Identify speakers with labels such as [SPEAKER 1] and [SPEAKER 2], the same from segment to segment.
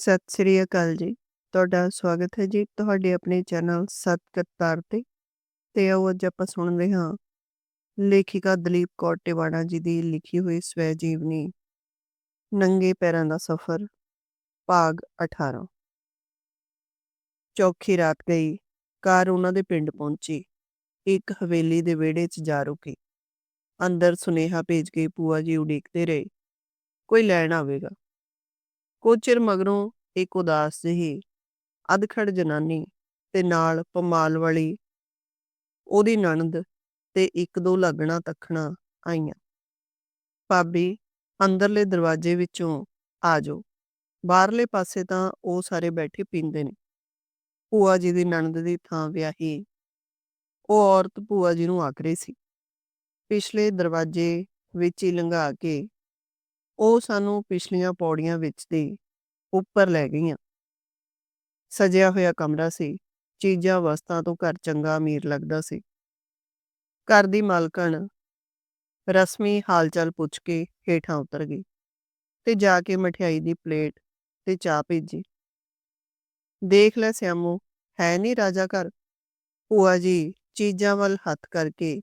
[SPEAKER 1] ਸਤਿ ਸ੍ਰੀ ਅਕਾਲ ਜੀ। ਤੁਹਾਡਾ ਸਵਾਗਤ ਹੈ ਜੀ ਤੁਹਾਡੇ ਆਪਣੇ ਚੈਨਲ ਸਤ ਕਰਤਾਰ ਤੇ। ਤੇ ਆਓ ਅੱਜ ਆਪਾਂ ਸੁਣਦੇ ਹਾਂ ਲੇਖਿਕਾ ਦਲੀਪ ਕੌਰ ਟਿਵਾਣਾ ਜੀ ਦੀ ਲਿਖੀ ਹੋਈ ਸਵੈ ਜੀਵਨੀ। ਨੰਗੇ ਪੈਰਾਂ ਦਾ ਸਫ਼ਰ, ਭਾਗ 18 ਚੌਖੀ ਰਾਤ ਗਈ, ਕਾਰ ਉਹਨਾਂ ਦੇ ਪਿੰਡ ਪਹੁੰਚੀ। ਇੱਕ ਹਵੇਲੀ ਦੇ ਵਿਹੜੇ 'ਚ ਜਾ ਰੁਕੀ। ਅੰਦਰ ਸੁਨੇਹਾ ਭੇਜ ਕੇ ਪੂਆ ਜੀ ਉਡੀਕਦੇ ਰਹੇ, ਕੋਈ ਲੈਣ ਆਵੇਗਾ। ਕੁਝ ਚਿਰ ਮਗਰੋਂ ਇੱਕ ਉਦਾਸ ਜਿਹੀ ਅਧਖੜ ਜਨਾਨੀ ਤੇ ਨਾਲ ਪਮਾਲ ਵਾਲੀ ਉਹਦੀ ਨਣਦ ਤੇ ਇੱਕ ਦੋ ਲੱਗਣਾ ਤੱਖਣਾ ਆਈਆਂ। ਭਾਬੀ, ਅੰਦਰਲੇ ਦਰਵਾਜ਼ੇ ਵਿੱਚੋਂ ਆ ਜਾਓ। ਬਾਹਰਲੇ ਪਾਸੇ ਤਾਂ ਉਹ ਸਾਰੇ ਬੈਠੇ ਪੀਂਦੇ ਨੇ। ਭੂਆ ਜੀ ਦੀ ਨਣਦ ਦੀ ਥਾਂ ਵਿਆਹੀ ਉਹ ਔਰਤ ਭੂਆ ਜੀ ਨੂੰ ਆਖ ਸੀ। ਪਿਛਲੇ ਦਰਵਾਜ਼ੇ ਵਿੱਚ ਹੀ ਲੰਘਾ ਕੇ ਉਹ ਸਾਨੂੰ ਪਿਛਲੀਆਂ ਪੌੜੀਆਂ ਵਿੱਚ ਦੀ ਉੱਪਰ ਲੈ ਗਈਆਂ। ਸਜਿਆ ਹੋਇਆ ਕਮਰਾ ਸੀ। ਚੀਜ਼ਾਂ ਵਸਤਾਂ ਤੋਂ ਘਰ ਚੰਗਾ ਅਮੀਰ ਲੱਗਦਾ ਸੀ। ਘਰ ਦੀ ਮਾਲਕਣ ਰਸਮੀ ਹਾਲਚਾਲ ਪੁੱਛ ਕੇ ਹੇਠਾਂ ਉਤਰ ਗਈ ਤੇ ਜਾ ਕੇ ਮਠਿਆਈ ਦੀ ਪਲੇਟ ਤੇ ਚਾਹ ਭੇਜੀ। ਦੇਖ ਲੈ ਸਿਆਮੂ, ਹੈ ਨਹੀਂ ਰਾਜਾ ਘਰ? ਭੂਆ ਜੀ, ਚੀਜ਼ਾਂ ਵੱਲ ਹੱਥ ਕਰਕੇ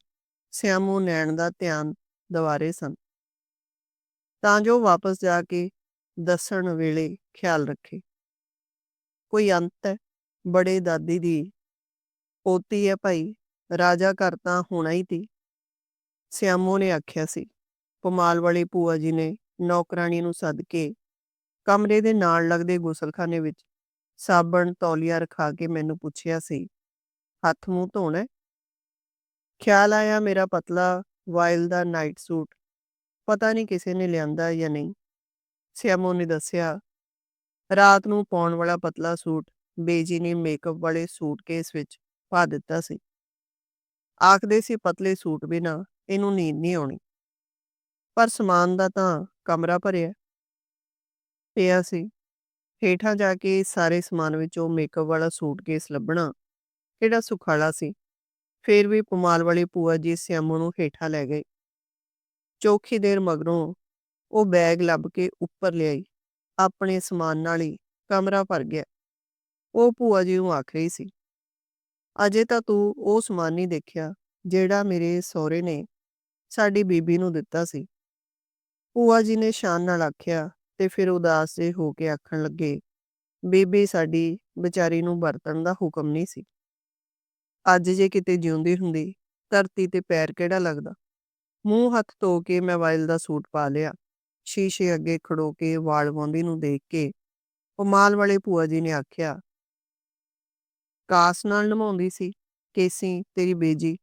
[SPEAKER 1] ਸਿਆਮੂ ਨੈਣ ਦਾ ਧਿਆਨ ਦਿਵਾਰੇ ਸਨ। ਤਾਂ ਜੋ ਵਾਪਸ ਜਾ ਕੇ ਦੱਸਣ ਵੇਲੇ ਖਿਆਲ ਰੱਖੇ। ਕੋਈ ਅੰਤ ਹੈ? ਬੜੇ ਦਾਦੀ ਦੀ ਪੋਤੀ ਹੈ ਭਾਈ। ਰਾਜਾ ਘਰ ਤਾਂ ਹੋਣਾ ਹੀ ਤੀ ਸਿਆਮੋ ਨੇ ਆਖਿਆ ਸੀ ਪਮਾਲ ਵਾਲੀ ਭੂਆ ਜੀ ਨੇ ਨੌਕਰਾਨੀ ਨੂੰ ਸੱਦ ਕੇ ਕਮਰੇ ਦੇ ਨਾਲ ਲੱਗਦੇ ਗੁਸਲਖਾਨੇ ਵਿੱਚ ਸਾਬਣ ਤੌਲੀਆ ਰਖਾ ਕੇ ਮੈਨੂੰ ਪੁੱਛਿਆ ਸੀ ਹੱਥ ਮੂੰਹ ਧੋਣਾ ਖਿਆਲ ਆਇਆ ਮੇਰਾ ਪਤਲਾ ਵਾਇਲ ਦਾ ਨਾਈਟ ਸੂਟ। ਪਤਾ ਨਹੀਂ ਕਿਸੇ ਨੇ ਲਿਆਂਦਾ ਜਾਂ ਨਹੀਂ। ਸਿਆਮੋ ਨੇ ਦੱਸਿਆ, ਰਾਤ ਨੂੰ ਪਾਉਣ ਵਾਲਾ ਪਤਲਾ ਸੂਟ ਬੇਜੀ ਨੇ ਮੇਕਅਪ ਵਾਲੇ ਸੂਟਕੇਸ ਵਿੱਚ ਪਾ ਦਿੱਤਾ ਸੀ। ਆਖਦੇ ਸੀ ਪਤਲੇ ਸੂਟ ਬਿਨਾ ਇਹਨੂੰ ਨੀਂਦ ਨਹੀਂ ਆਉਣੀ। ਪਰ ਸਮਾਨ ਦਾ ਤਾਂ ਕਮਰਾ ਭਰਿਆ। ਪਿਆ ਸੀ। ਹੇਠਾਂ ਜਾ ਕੇ ਸਾਰੇ ਸਮਾਨ ਵਿੱਚੋਂ ਮੇਕਅਪ ਵਾਲਾ ਸੂਟਕੇਸ ਲੱਭਣਾ ਕਿਹੜਾ ਸੁਖਾਲਾ ਸੀ। ਫੇਰ ਵੀ ਪਮਾਲ ਵਾਲੀ ਭੂਆ ਜੀ ਸਿਆਮੋ ਨੂੰ ਹੇਠਾਂ ਲੈ ਗਏ। ਚੌਖੀ ਦੇਰ ਮਗਰੋਂ ਉਹ ਬੈਗ ਲੱਭ ਕੇ ਉੱਪਰ ਲਿਆਈ। ਆਪਣੇ ਸਮਾਨ ਨਾਲ ਹੀ ਕਮਰਾ ਭਰ ਗਿਆ। ਉਹ ਭੂਆ ਜੀ ਨੂੰ ਆਖ ਰਹੀ ਸੀ, ਅਜੇ ਤਾਂ ਤੂੰ ਉਹ ਸਮਾਨ ਨਹੀਂ ਦੇਖਿਆ ਜਿਹੜਾ ਮੇਰੇ ਸਹੁਰੇ ਨੇ ਸਾਡੀ ਬੀਬੀ ਨੂੰ ਦਿੱਤਾ ਸੀ। ਭੂਆ ਜੀ ਨੇ ਸ਼ਾਨ ਨਾਲ ਆਖਿਆ ਤੇ ਫਿਰ ਉਦਾਸ ਜੇ ਹੋ ਕੇ ਆਖਣ ਲੱਗੇ, ਬੀਬੀ ਸਾਡੀ ਵਿਚਾਰੀ ਨੂੰ ਵਰਤਣ ਦਾ ਹੁਕਮ ਨਹੀਂ ਸੀ। ਅੱਜ ਜੇ ਕਿਤੇ ਜਿਉਂਦੀ ਹੁੰਦੀ, ਧਰਤੀ ਤੇ ਪੈਰ ਕਿਹੜਾ ਲੱਗਦਾ? ਮੂੰਹ ਹੱਥ ਧੋ ਕੇ ਮੈਂ ਵਾਇਲ ਦਾ ਸੂਟ ਪਾ ਲਿਆ। ਸ਼ੀਸ਼ੇ ਅੱਗੇ ਖੜੋ ਕੇ ਵਾਲ ਵਾਉਂਦੀ ਨੂੰ ਦੇਖ ਕੇ ਉਹ ਮਾਲ ਵਾਲੇ ਭੂਆ ਜੀ ਨੇ ਆਖਿਆ, ਕਾਸ ਨਾਲ ਨਮਾਉਂਦੀ ਸੀ? ਕੇਸੀ, ਤੇਰੀ ਬੇਜੀ?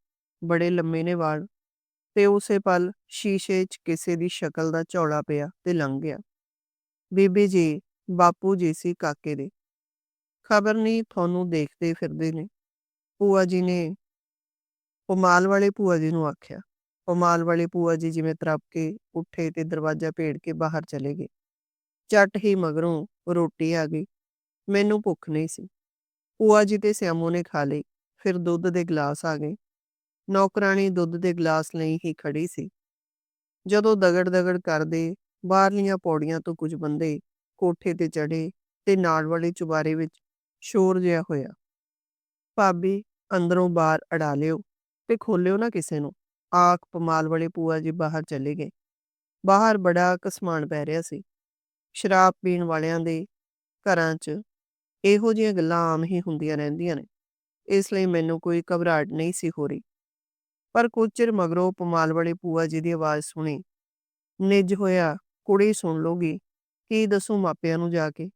[SPEAKER 1] ਬੜੇ ਲੰਮੇ ਨੇ ਵਾਲ। ਤੇ ਉਸੇ ਪਲ ਸ਼ੀਸ਼ੇ 'ਚ ਕਿਸੇ ਦੀ ਸ਼ਕਲ ਦਾ ਝੌਲਾ ਪਿਆ ਤੇ ਲੰਘ ਗਿਆ। ਬੀਬੀ ਜੀ, ਬਾਪੂ ਜੀ ਸੀ ਕਾਕੇ ਦੇ। ਖਬਰ ਨਹੀਂ ਤੁਹਾਨੂੰ ਦੇਖਦੇ ਫਿਰਦੇ ਨੇ। ਭੂਆ ਜੀ ਨੇ, ਉਹ ਮਾਲ ਵਾਲੇ ਭੂਆ ਜੀ ਨੂੰ ਆਖਿਆ ਪਮਾਲ ਵਾਲੇ ਭੂਆ ਜੀ ਜਿਵੇਂ ਤਰਪ ਕੇ ਉੱਠੇ ਤੇ ਦਰਵਾਜ਼ਾ ਭੇੜ ਕੇ ਬਾਹਰ ਚਲੇ ਗਏ ਚੱਟ ਹੀ ਮਗਰੋਂ ਰੋਟੀ ਆ ਗਈ ਮੈਨੂੰ ਭੁੱਖ ਨਹੀਂ ਸੀ ਭੂਆ ਜੀ ਤੇ ਸਿਆਮੋ ਨੇ ਖਾ ਲਈ ਫਿਰ ਦੁੱਧ ਦੇ ਗਲਾਸ ਆ ਗਏ ਨੌਕਰਾਣੀ ਦੁੱਧ ਦੇ ਗਲਾਸ ਲਈ ਹੀ ਖੜੀ ਸੀ ਜਦੋਂ ਦਗੜ ਦਗੜ ਕਰਦੇ ਬਾਹਰਲੀਆਂ ਪੌੜੀਆਂ ਤੋਂ ਕੁਝ ਬੰਦੇ ਕੋਠੇ ਤੇ ਚੜੇ ਤੇ ਨਾਲ ਵਾਲੇ ਚੁਬਾਰੇ ਵਿੱਚ ਸ਼ੋਰ ਜਿਹਾ ਹੋਇਆ ਭਾਬੀ ਅੰਦਰੋਂ ਬਾਹਰ ਅੜਾ ਲਿਓ ਤੇ ਖੋਲਿਓ ਨਾ ਕਿਸੇ ਨੂੰ ਆਖ ਪਮਾਲ ਵਾਲੇ ਪੂਆ ਜੀ ਬਾਹਰ ਚਲੇ ਗਏ ਬਾਹਰ ਬੜਾ ਕਸਮਾਨ ਪੈ ਰਿਹਾ ਸੀ ਸ਼ਰਾਬ ਪੀਣ ਵਾਲਿਆਂ ਦੇ ਘਰਾਂ 'ਚ ਇਹੋ ਜਿਹੀਆਂ ਗੱਲਾਂ ਆਮ ਹੀ ਹੁੰਦੀਆਂ ਰਹਿੰਦੀਆਂ ਨੇ ਇਸ ਲਈ ਮੈਨੂੰ ਕੋਈ ਘਬਰਾਹਟ ਨਹੀਂ ਸੀ ਹੋ ਰਹੀ ਪਰ ਕੁਝ ਚਿਰ ਮਗਰੋਂ ਪਮਾਲ ਵਾਲੇ ਪੂਆ ਜੀ ਦੀ ਆਵਾਜ਼ ਸੁਣੀ ਨਿੱਜ ਹੋਇਆ ਕੁੜੀ ਸੁਣ ਲੋਗੀ ਕੀ ਦੱਸੂ ਮਾਪਿਆਂ ਨੂੰ ਜਾ ਕੇ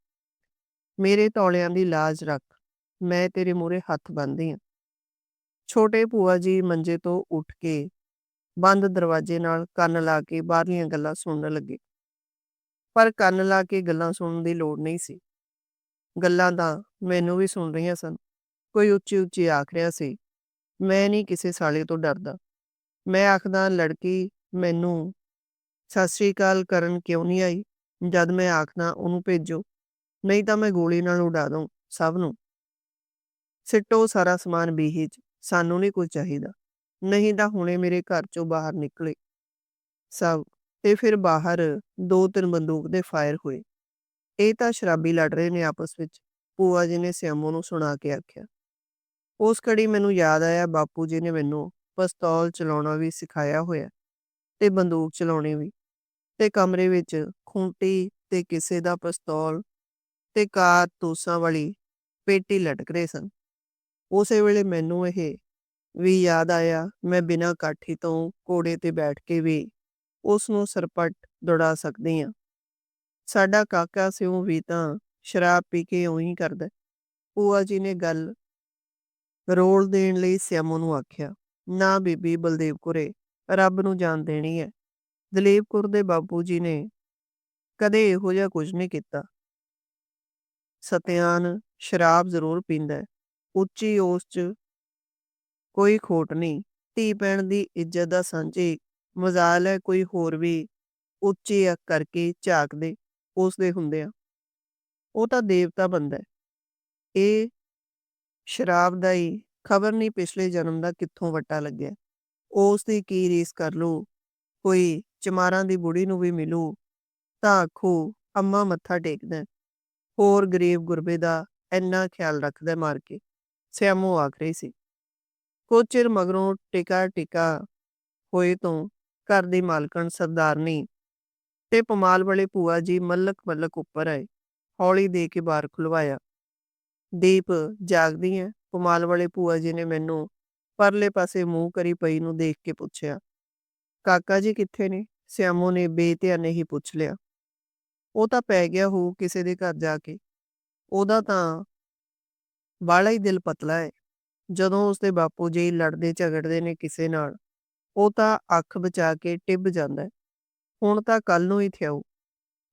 [SPEAKER 1] ਮੇਰੇ ਤੌਲਿਆਂ ਦੀ ਲਾਜ ਰੱਖ ਮੈਂ ਤੇਰੇ ਮੂਰੇ ਹੱਥ ਬੰਨਦੀ ਹਾਂ ਛੋਟੇ ਭੂਆ ਜੀ ਮੰਜੇ ਤੋਂ ਉੱਠ ਕੇ ਬੰਦ ਦਰਵਾਜ਼ੇ ਨਾਲ ਕੰਨ ਲਾ ਕੇ ਬਾਹਰਲੀਆਂ ਗੱਲਾਂ ਸੁਣਨ ਲੱਗੇ। ਪਰ ਕੰਨ ਲਾ ਕੇ ਗੱਲਾਂ ਸੁਣਨ ਦੀ ਲੋੜ ਨਹੀਂ ਸੀ। ਗੱਲਾਂ ਤਾਂ ਮੈਨੂੰ ਵੀ ਸੁਣ ਰਹੀਆਂ ਸਨ। ਕੋਈ ਉੱਚੀ ਉੱਚੀ ਆਖ ਰਿਹਾ ਸੀ, ਮੈਂ ਨਹੀਂ ਕਿਸੇ ਸਾਲੇ ਤੋਂ ਡਰਦਾ। ਮੈਂ ਆਖਦਾ, ਲੜਕੀ, ਮੈਨੂੰ ਸਤਿ ਸ੍ਰੀ ਅਕਾਲ ਕਰਨ ਕਿਉਂ ਨਹੀਂ ਆਈ? ਜਦ ਮੈਂ ਆਖਦਾ, ਉਹਨੂੰ ਭੇਜੋ। ਨਹੀਂ ਤਾਂ ਮੈਂ ਗੋਲੀ ਨਾਲ ਉਡਾ ਦੂੰ ਸਭ ਨੂੰ। ਸਿੱਟੋ ਸਾਰਾ ਸਮਾਨ ਬੀਹੀ ਚ। ਸਾਨੂੰ ਨਹੀਂ ਕੁਝ ਚਾਹੀਦਾ। ਨਹੀਂ ਤਾਂ ਹੁਣੇ ਮੇਰੇ ਘਰ ਚੋਂ ਬਾਹਰ ਨਿਕਲੇ। ਸਭ, ਤੇ ਫਿਰ ਬਾਹਰ ਦੋ ਤਿੰਨ ਬੰਦੂਕ ਦੇ ਫਾਇਰ ਹੋਏ। ਇਹ ਤਾਂ ਸ਼ਰਾਬੀ ਲੜ ਰਹੇ ਨੇ ਆਪਸ ਵਿੱਚ, ਭੂਆ ਜੀ ਨੇ ਸਿਆਮੋ ਨੂੰ ਸੁਣਾ ਕੇ ਆਖਿਆ। ਉਸ ਘੜੀ ਮੈਨੂੰ ਯਾਦ ਆਇਆ ਬਾਪੂ ਜੀ ਨੇ ਮੈਨੂੰ ਪਿਸਤੌਲ ਚਲਾਉਣਾ ਵੀ ਸਿਖਾਇਆ ਹੋਇਆ, ਤੇ ਬੰਦੂਕ ਚਲਾਉਣੀ ਵੀ। ਤੇ ਕਮਰੇ ਵਿੱਚ ਖੂੰਟੀ ਤੇ ਕਿਸੇ ਦਾ ਪਿਸਤੌਲ ਤੇ ਕਾਰਤੂਸਾਂ ਵਾਲੀ ਪੇਟੀ ਲਟਕ ਰਹੇ ਸਨ। ਉਸੇ ਵੇਲੇ ਮੈਨੂੰ ਇਹ ਵੀ ਯਾਦ ਆਇਆ, ਮੈਂ ਬਿਨਾਂ ਕਾਠੀ ਤੋਂ ਘੋੜੇ ਤੇ ਬੈਠ ਕੇ ਵੀ ਉਸ ਨੂੰ ਸਰਪਟ ਦੌੜਾ ਸਕਦੀ ਹਾਂ। ਸਾਡਾ ਕਾਕਾ ਸਿਉ ਵੀ ਤਾਂ ਸ਼ਰਾਬ ਪੀ ਕੇ ਉਹੀ ਕਰਦਾ ਪੂਆ ਜੀ ਨੇ ਗੱਲ ਰੋਲ ਦੇਣ ਲਈ ਸਿਆਮੋ ਨੂੰ ਆਖਿਆ, ਨਾ ਬੀਬੀ ਬਲਦੇਵ ਕੁਰੇ ਰੱਬ ਨੂੰ ਜਾਣ ਦੇਣੀ ਹੈ। ਦਲੀਪ ਕੁਰ ਦੇ ਬਾਪੂ ਜੀ ਨੇ ਕਦੇ ਇਹੋ ਜਿਹਾ ਕੁਝ ਨਹੀਂ ਕੀਤਾ। ਸਤਿਆਨ ਸ਼ਰਾਬ ਜ਼ਰੂਰ ਪੀਂਦਾ ਉੱਚੀ ਉਸ 'ਚ ਕੋਈ ਖੋਟ ਨਹੀਂ। ਧੀ ਪੈਣ ਦੀ ਇੱਜ਼ਤ ਦਾ ਸਾਂਝੀ ਮਜ਼ਾਲ ਹੈ, ਕੋਈ ਹੋਰ ਵੀ ਉੱਚੇ ਅੱਖ ਕਰਕੇ ਝਾਕਦੇ ਉਸ ਦੇ ਹੁੰਦੇ ਆ। ਉਹ ਤਾਂ ਦੇਵਤਾ ਬੰਦਾ ਇਹ ਸ਼ਰਾਬ ਦਾ ਹੀ ਖਬਰ ਨਹੀਂ ਪਿਛਲੇ ਜਨਮ ਦਾ ਕਿੱਥੋਂ ਵੱਟਾ ਲੱਗਿਆ। ਉਸ ਦੀ ਕੀ ਰੀਸ ਕਰ ਲੂ ਕੋਈ ਚਮਾਰਾਂ ਦੀ ਬੁੜੀ ਨੂੰ ਵੀ ਮਿਲੂ, ਤਾਂ ਆਖੋ, ਅੰਮਾ ਮੱਥਾ ਟੇਕਦਾ ਹੋਰ ਗਰੀਬ ਗੁਰਬੇ ਦਾ ਇੰਨਾ ਖਿਆਲ ਰੱਖਦਾ ਮਾਰ ਕੇ। ਸਿਆਮੋ ਆਖ ਰਹੀ ਸੀ। ਕੁਝ ਚਿਰ ਮਗਰੋਂ ਟਿਕਾ ਟਿਕਾ ਹੋਏ ਤੋਂ ਘਰ ਦੀ ਮਾਲਕਣ ਸਰਦਾਰਨੀ ਤੇ ਪਮਾਲ ਵਾਲੇ ਭੂਆ ਜੀ ਮੱਲਕ ਮੱਲਕ ਉੱਪਰ ਆਏ, ਹੌਲੀ ਦੇ ਕੇ ਬਾਹਰ ਖੁਲਵਾਇਆ। ਦੀਪ, ਜਾਗਦੀ ਹੈ ਪਮਾਲ ਵਾਲੇ ਭੂਆ ਜੀ ਨੇ ਮੈਨੂੰ ਪਰਲੇ ਪਾਸੇ ਮੂੰਹ ਕਰੀ ਪਈ ਨੂੰ ਦੇਖ ਕੇ ਪੁੱਛਿਆ, ਕਾਕਾ ਜੀ ਕਿੱਥੇ ਨੇ? ਸਿਆਮੋ ਨੇ ਬੇਧਿਆਨੇ ਹੀ ਪੁੱਛ ਲਿਆ। ਉਹ ਤਾਂ ਪੈ ਗਿਆ ਹੋ ਕਿਸੇ ਦੇ ਘਰ ਜਾ ਕੇ। ਉਹਦਾ ਤਾਂ ਬਾਲਾ ਹੀ ਦਿਲ ਪਤਲਾ ਹੈ ਜਦੋਂ ਉਸਦੇ ਬਾਪੂ ਜੀ ਲੜਦੇ, ਝਗੜਦੇ ਨੇ ਕਿਸੇ ਨਾਲ, ਉਹ ਤਾਂ ਅੱਖ ਬਚਾ ਕੇ ਟਿੱਬ ਜਾਂਦਾ ਹੈ। ਹੁਣ ਤਾਂ ਕੱਲ ਨੂੰ ਹੀ ਥਿਆਉ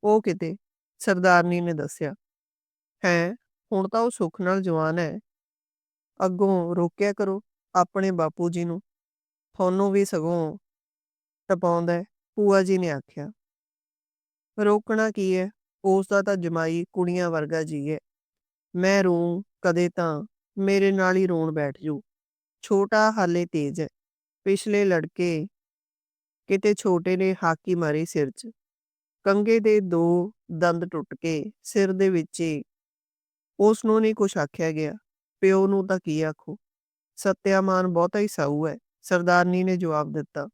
[SPEAKER 1] ਉਹ ਕਿਤੇ? ਸਰਦਾਰਨੀ ਨੇ ਦੱਸਿਆ। ਹੈ, ਹੁਣ ਤਾਂ ਉਹ ਸੁੱਖ ਨਾਲ ਜਵਾਨ ਹੈ। ਅੱਗੋਂ ਰੋਕਿਆ ਕਰੋ ਆਪਣੇ ਬਾਪੂ ਜੀ ਨੂੰ। ਤੁਹਾਨੂੰ ਵੀ ਸਗੋਂ ਟਪਾਉਂਦਾ ਹੈ, ਭੂਆ ਜੀ ਨੇ ਆਖਿਆ। ਰੋਕਣਾ ਕੀ ਹੈ? ਉਸ ਦਾ ਤਾਂ ਜਮਾਈ ਕੁੜੀਆਂ ਵਰਗਾ ਜੀ ਹੈ। ਮੈਂ ਰੂੰ ਕਦੇ ਤਾਂ ਮੇਰੇ ਨਾਲ ਹੀ ਰੋਣ ਬੈਠ ਜੂ। ਛੋਟਾ ਹਾਲੇ ਤੇਜ ਹੈ। ਪਿਛਲੇ ਲੜਕੇ ਕਿਤੇ ਛੋਟੇ ਨੇ ਹਾਕੀ ਮਾਰੀ ਸਿਰ 'ਚ। ਕੰਗੇ ਦੇ ਦੋ ਦੰਦ ਟੁੱਟ ਕੇ ਸਿਰ ਦੇ ਵਿੱਚ ਹੀ ਉਸ ਨੂੰ ਨਹੀਂ ਕੁਛ ਆਖਿਆ ਗਿਆ। ਪਿਓ ਨੂੰ ਤਾਂ ਕੀ ਆਖੋ? ਸਤਿਆਮਾਨ ਬਹੁਤਾ ਹੀ ਸਾਊ ਹੈ। ਸਰਦਾਰਨੀ ਨੇ ਜਵਾਬ ਦਿੱਤਾ।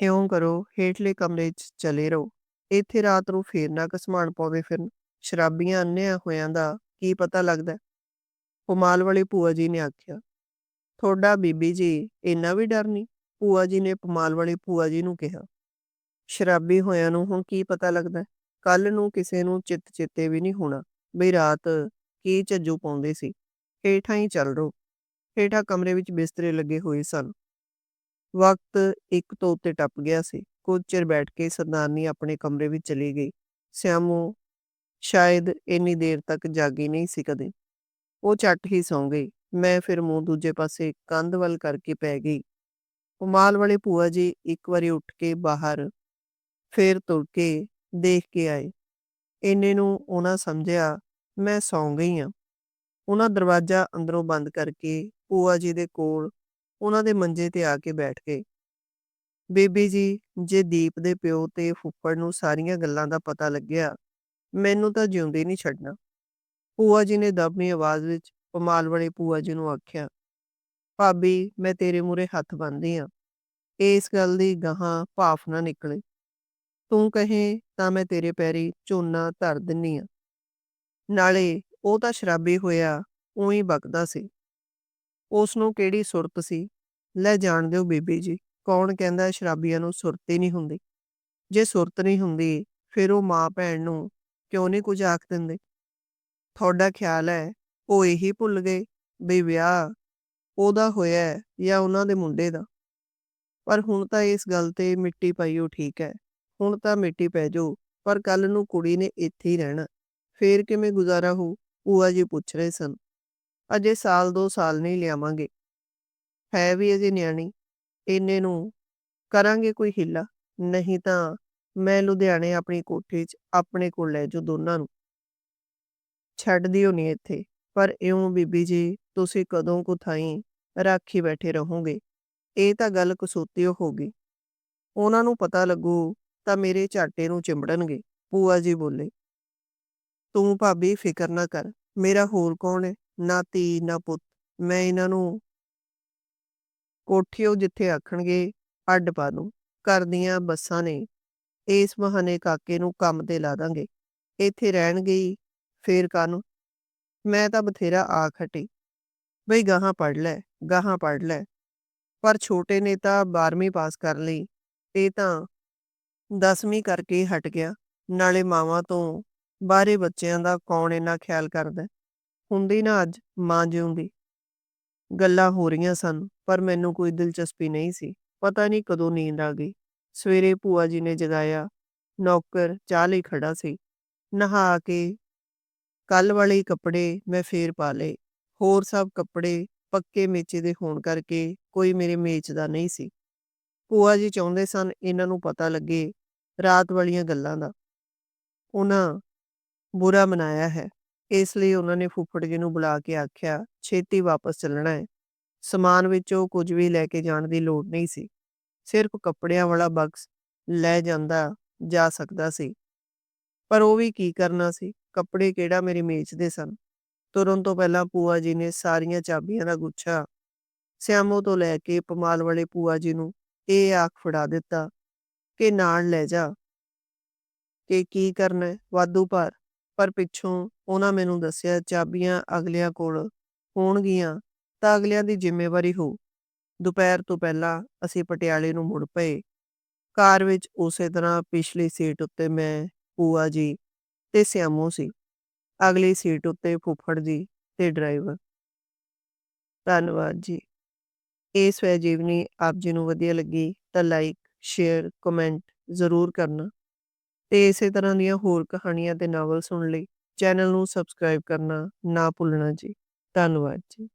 [SPEAKER 1] ਇਉਂ ਕਰੋ, ਹੇਠਲੇ ਕਮਰੇ 'ਚ ਚਲੇ ਰਹੋ। ਇੱਥੇ ਰਾਤ ਨੂੰ ਫੇਰ ਨਾ ਕਸਮਾਨ ਪਵੇ ਫਿਰਨ। ਸ਼ਰਾਬੀਆਂ ਅੰਨਿਆ ਹੋਇਆਂ ਦਾ ਕੀ ਪਤਾ ਲੱਗਦਾ ਹੁਮਾਲ ਵਾਲੀ ਭੂਆ ਜੀ ਨੇ ਆਖਿਆ, ਤੁਹਾਡਾ ਬੀਬੀ ਜੀ ਇੰਨਾ ਵੀ ਡਰ ਨਹੀਂ? ਭੂਆ ਜੀ ਨੇ ਪਮਾਲ ਵਾਲੀ ਭੂਆ ਜੀ ਨੂੰ ਕਿਹਾ, ਸ਼ਰਾਬੀ ਹੋਇਆਂ ਨੂੰ ਹੁਣ ਕੀ ਪਤਾ ਲੱਗਦਾ? ਕੱਲ ਨੂੰ ਕਿਸੇ ਨੂੰ ਚਿੱਤ ਚਿੱਤੇ ਵੀ ਨਹੀਂ ਹੋਣਾ ਬਈ ਰਾਤ ਕੀ ਝੱਜੂ ਪਾਉਂਦੇ ਸੀ। ਹੇਠਾਂ ਹੀ ਚੱਲ ਰੋ। ਹੇਠਾਂ ਕਮਰੇ ਵਿੱਚ ਬਿਸਤਰੇ ਲੱਗੇ ਹੋਏ ਸਨ। ਵਕਤ ਇੱਕ ਤੋਂ ਉੱਤੇ ਟੱਪ ਗਿਆ ਸੀ। ਕੁਝ ਚਿਰ ਬੈਠ ਕੇ ਸਰਦਾਰਨੀ ਆਪਣੇ ਕਮਰੇ ਵਿੱਚ ਚਲੀ ਗਈ। ਸਿਆਮੋ, ਸ਼ਾਇਦ ਇੰਨੀ ਦੇਰ ਤੱਕ ਜਾਗੀ ਨਹੀਂ ਸੀ ਕਦੇ। ਉਹ ਝੱਟ ਹੀ ਸੌਂ ਗਈ। ਮੈਂ ਫਿਰ ਮੂੰਹ ਦੂਜੇ ਪਾਸੇ ਕੰਧ ਵੱਲ ਕਰਕੇ ਪੈ ਗਈ। ਕਮਾਲ ਵਾਲੇ ਭੂਆ ਜੀ ਇੱਕ ਵਾਰੀ ਉੱਠ ਕੇ ਬਾਹਰ ਫੇਰ ਤੁਰ ਕੇ ਦੇਖ ਕੇ ਆਏ। ਇੰਨੇ ਨੂੰ ਉਹਨਾਂ ਸਮਝਿਆ, ਮੈਂ ਸੌਂ ਗਈ ਹਾਂ ਉਹਨਾਂ ਦਰਵਾਜ਼ਾ ਅੰਦਰੋਂ ਬੰਦ ਕਰਕੇ ਭੂਆ ਜੀ ਦੇ ਕੋਲ ਉਹਨਾਂ ਦੇ ਮੰਜੇ ਤੇ ਆ ਕੇ ਬੈਠ ਗਏ। ਬੀਬੀ ਜੀ, ਜੇ ਦੀਪ ਦੇ ਪਿਓ ਤੇ ਫੁੱਫੜ ਨੂੰ ਸਾਰੀਆਂ ਗੱਲਾਂ ਦਾ ਪਤਾ ਲੱਗਿਆ, ਮੈਨੂੰ ਤਾਂ ਜਿਉਂਦੇ ਨਹੀਂ ਛੱਡਣਾ। ਭੂਆ ਜੀ ਨੇ ਦਬਮੀ ਆਵਾਜ਼ ਵਿੱਚ ਪਮਾਲ ਵਾਲੇ ਭੂਆ ਜੀ ਨੂੰ ਆਖਿਆ, ਭਾਬੀ, ਮੈਂ ਤੇਰੇ ਮੂਰੇ ਹੱਥ ਬੰਨ੍ਹਦੀ ਆ। ਇਸ ਗੱਲ ਦੀ ਗਾਹਾਂ ਭਾਫ ਨਾ ਨਿਕਲੇ। ਤੂੰ ਕਹੇ ਤਾਂ ਮੈਂ ਤੇਰੇ ਪੈਰੀ ਝੋਨਾ ਧਰ ਦਿੰਨੀ ਆ। ਨਾਲੇ ਉਹ ਤਾਂ ਸ਼ਰਾਬੀ ਹੋਇਆ, ਉਹੀ ਬਕਦਾ ਸੀ। ਉਸ ਨੂੰ ਕਿਹੜੀ ਸੁਰਤ ਸੀ? ਲੈ ਜਾਣ ਦਿਓ ਬੀਬੀ ਜੀ, ਕੌਣ ਕਹਿੰਦਾ ਸ਼ਰਾਬੀਆਂ ਨੂੰ ਸੁਰਤ ਹੀ ਨਹੀਂ ਹੁੰਦੀ? ਜੇ ਸੁਰਤ ਨਹੀਂ ਹੁੰਦੀ, ਫਿਰ ਉਹ ਮਾਂ ਭੈਣ ਨੂੰ ਕਿਉਂ ਨਹੀਂ ਕੁਝ ਆਖ ਦਿੰਦੇ? ਤੁਹਾਡਾ ਖਿਆਲ ਹੈ, ਉਹ ਇਹੀ ਭੁੱਲ ਗਏ ਵੀ ਵਿਆਹ ਉਹਦਾ ਹੋਇਆ ਜਾਂ ਉਹਨਾਂ ਦੇ ਮੁੰਡੇ ਦਾ। ਪਰ ਹੁਣ ਤਾਂ ਇਸ ਗੱਲ ਤੇ ਮਿੱਟੀ ਪਾਈਓ ਠੀਕ ਹੈ, ਹੁਣ ਤਾਂ ਮਿੱਟੀ ਪੈ ਜਾਊ, ਪਰ ਕੱਲ ਨੂੰ ਕੁੜੀ ਨੇ ਇੱਥੇ ਹੀ ਰਹਿਣਾ, ਫੇਰ ਕਿਵੇਂ ਗੁਜ਼ਾਰਾ ਹੋ ਭੂਆ ਜੀ ਪੁੱਛ ਰਹੇ ਸਨ। ਅਜੇ ਸਾਲ ਦੋ ਸਾਲ ਨਹੀਂ ਲਿਆਵਾਂਗੇ। ਹੈ ਵੀ ਅਜੇ ਨਿਆਣੀ, ਇੰਨੇ ਨੂੰ ਕਰਾਂਗੇ ਕੋਈ ਹਿੱਲਾ, ਨਹੀਂ ਤਾਂ ਮੈਂ ਲੁਧਿਆਣੇ ਆਪਣੀ ਕੋਠੀ 'ਚ ਆਪਣੇ ਕੋਲ ਲੈ ਜਾਊ ਦੋਨਾਂ ਨੂੰ। ਛੱਡ ਦਿਓ ਨਹੀਂ ਇੱਥੇ। ਪਰ ਇਉਂ ਬੀਬੀ ਜੀ, ਤੁਸੀਂ ਕਦੋਂ ਕੁ ਥਾਈਂ ਰਾਖੀ ਬੈਠੇ ਰਹੋਗੇ? ਇਹ ਤਾਂ ਗੱਲ ਕਸੂਤੀਓ ਹੋ ਗਈ। ਉਹਨਾਂ ਨੂੰ ਪਤਾ ਲੱਗੂ ਤਾਂ ਮੇਰੇ ਝਾਟੇ ਨੂੰ ਚਿੰਬੜਨਗੇ ਪੂਆ ਜੀ ਬੋਲੇ। ਤੂੰ ਭਾਬੀ ਫਿਕਰ ਨਾ ਕਰ, ਮੇਰਾ ਹੋਰ ਕੌਣ ਹੈ? ਨਾ ਧੀ, ਨਾ ਪੁੱਤ। ਮੈਂ ਇਹਨਾਂ ਨੂੰ ਕੋਠੀਓ ਜਿੱਥੇ ਆਖਣਗੇ, ਅੱਡ ਪਾ ਦੂੰ। ਘਰ ਦੀਆਂ ਬੱਸਾਂ ਨੇ, ਇਸ ਬਹਾਨੇ ਕਾਕੇ ਨੂੰ ਕੰਮ ਤੇ ਲਾ ਦਾਂਗੇ। ਇੱਥੇ ਰਹਿਣਗੇ ਫੇਰ ਕਾਨੂੰ ਮੈਂ ਤਾਂ ਬਥੇਰਾ ਆਖ ਹਟੀ। ਬਈ ਗਾਹਾਂ ਪੜ ਲੈ, ਗਾਹਾਂ ਪੜ ਲੈ। ਪਰ ਛੋਟੇ ਨੇ ਤਾਂ 12ਵੀਂ ਪਾਸ ਕਰ ਲਈ। ਇਹ ਤਾਂ 10ਵੀਂ ਕਰਕੇ ਹਟ ਗਿਆ। ਨਾਲੇ ਮਾਵਾਂ ਤੋਂ ਬਾਹਰੇ ਬੱਚਿਆਂ ਦਾ ਕੌਣ ਇੰਨਾ ਖਿਆਲ ਕਰਦਾ? ਹੁੰਦੀ ਨਾ ਅੱਜ ਮਾਂ ਜਿਉਂਦੀ। ਗੱਲਾਂ ਹੋ ਰਹੀਆਂ ਸਨ, ਪਰ ਮੈਨੂੰ ਕੋਈ ਦਿਲਚਸਪੀ ਨਹੀਂ ਸੀ। ਪਤਾ ਨਹੀਂ ਕਦੋਂ ਨੀਂਦ ਆ ਗਈ। ਸਵੇਰੇ ਭੂਆ ਜੀ ਨੇ ਜਗਾਇਆ। ਨੌਕਰ ਚਾਹ ਲਈ ਖੜਾ ਸੀ। ਨਹਾ ਕੇ ਕੱਲ ਵਾਲੇ ਕੱਪੜੇ ਮੈਂ ਫੇਰ ਪਾ ਲਏ। ਹੋਰ ਸਭ ਕੱਪੜੇ ਪੱਕੇ ਮੇਚੇ ਦੇ ਹੋਣ ਕਰਕੇ ਕੋਈ ਮੇਰੇ ਮੇਚ ਦਾ ਨਹੀਂ ਸੀ। ਭੂਆ ਜੀ ਚਾਹੁੰਦੇ ਸਨ ਇਹਨਾਂ ਨੂੰ ਪਤਾ ਲੱਗੇ ਰਾਤ ਵਾਲੀਆਂ ਗੱਲਾਂ ਦਾ। ਉਹਨਾਂ ਬੁਰਾ ਮਨਾਇਆ ਹੈ। ਇਸ ਲਈ ਉਹਨਾਂ ਨੇ ਫੁੱਫੜ ਜੀ ਨੂੰ ਬੁਲਾ ਕੇ ਆਖਿਆ, ਛੇਤੀ ਵਾਪਸ ਚੱਲਣਾ ਹੈ। ਸਮਾਨ ਵਿੱਚੋਂ ਕੁਝ ਵੀ ਲੈ ਕੇ ਜਾਣ ਦੀ ਲੋੜ ਨਹੀਂ ਸੀ। ਸਿਰਫ ਕੱਪੜਿਆਂ ਵਾਲਾ ਬਕਸ ਲੈ ਜਾਂਦਾ, ਜਾ ਸਕਦਾ ਸੀ। ਪਰ ਉਹ ਵੀ ਕੀ ਕਰਨਾ ਸੀ? ਕੱਪੜੇ ਕਿਹੜਾ ਮੇਰੇ ਮੇਚ ਦੇ ਸਨ। ਤੁਰਨ ਤੋਂ ਪਹਿਲਾਂ ਪੂਆ ਜੀ ਨੇ ਸਾਰੀਆਂ ਚਾਬੀਆਂ ਦਾ ਗੁੱਛਾ ਸਿਆਮੋ ਤੋਂ ਲੈ ਕੇ ਪਮਾਲ ਵਾਲੇ ਪੂਆ ਜੀ ਨੂੰ ਇਹ ਆਖ ਫੜਾ ਦਿੱਤਾ ਕਿ ਨਾਲ ਲੈ ਜਾ। ਕਿ ਕੀ ਕਰਨਾ ਵਾਧੂ ਭਾਰ। ਪਰ ਪਿੱਛੋਂ ਉਹਨਾਂ ਮੈਨੂੰ ਦੱਸਿਆ, ਚਾਬੀਆਂ ਅਗਲਿਆਂ ਕੋਲ ਹੋਣਗੀਆਂ ਤਾਂ ਅਗਲਿਆਂ ਦੀ ਜ਼ਿੰਮੇਵਾਰੀ ਹੋ। ਦੁਪਹਿਰ ਤੋਂ ਪਹਿਲਾਂ ਅਸੀਂ ਪਟਿਆਲੇ ਨੂੰ ਮੁੜ ਪਏ। ਕਾਰ ਵਿੱਚ ਉਸੇ ਤਰ੍ਹਾਂ ਪਿਛਲੀ ਸੀਟ ਉੱਤੇ ਮੈਂ ਪੂਆ ਜੀ ਤੇ ਸਿਆਮੋ ਸੀ। ਅਗਲੀ ਸੀਟ ਉੱਤੇ ਫੁੱਫੜ ਜੀ ਤੇ ਡਰਾਈਵਰ। ਧੰਨਵਾਦ ਜੀ। ਇਹ ਸਵੈ ਜੀਵਨੀ ਆਪ ਜੀ ਨੂੰ ਵਧੀਆ ਲੱਗੀ ਤਾਂ ਲਾਈਕ ਸ਼ੇਅਰ ਕਮੈਂਟ ਜ਼ਰੂਰ ਕਰਨਾ। ਤੇ ਇਸੇ ਤਰ੍ਹਾਂ ਦੀਆਂ ਹੋਰ ਕਹਾਣੀਆਂ ਤੇ ਨਾਵਲ ਸੁਣਨ ਲਈ ਚੈਨਲ ਨੂੰ ਸਬਸਕ੍ਰਾਈਬ ਕਰਨਾ ਨਾ ਭੁੱਲਣਾ ਜੀ। ਧੰਨਵਾਦ ਜੀ।